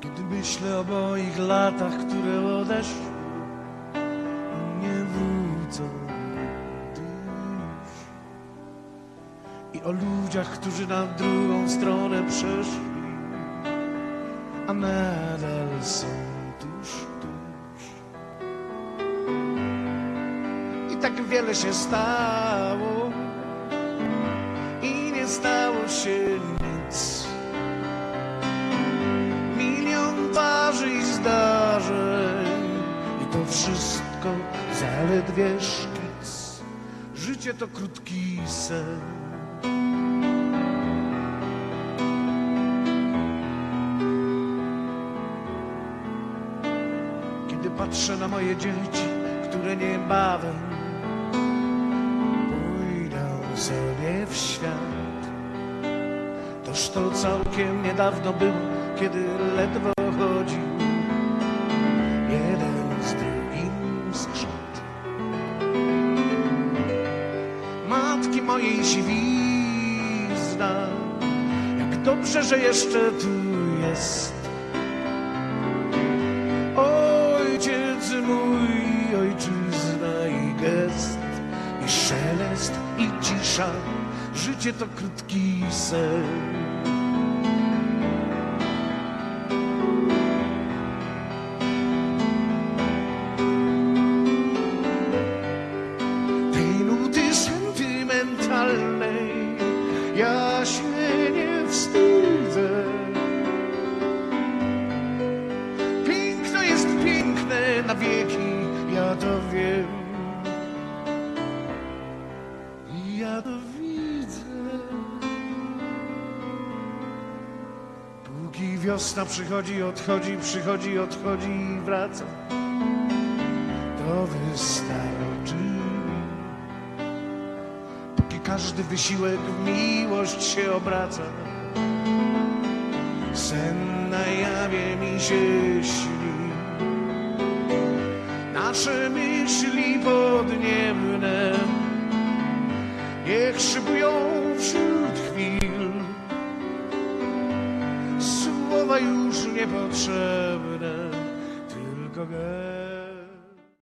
Gdy myślę o moich latach, które odeszły, nie wrócą już. I o ludziach, którzy na drugą stronę przeszli, a nadal są tuż, tuż. I tak wiele się stało i nie stało się nic. Wszystko zaledwie szkic. Życie to krótki sen. Kiedy patrzę na moje dzieci, które niebawem pójdą sobie w świat. Toż to całkiem niedawno było, kiedy ledwo chodził jeden Mojej siwizna, jak dobrze, że jeszcze tu jest. Ojciec mój, ojczyzna i gest, i szelest, i cisza, życie to krótki sen. ja się nie wstydzę. Piękno jest piękne na wieki, ja to wiem. Ja to widzę. Póki wiosna przychodzi, odchodzi, przychodzi, odchodzi i wraca, to wystarczy. Każdy wysiłek w miłość się obraca, sen na jawie mi się śni. Nasze myśli podniemne niech szybują wśród chwil. Słowa już niepotrzebne, tylko gest.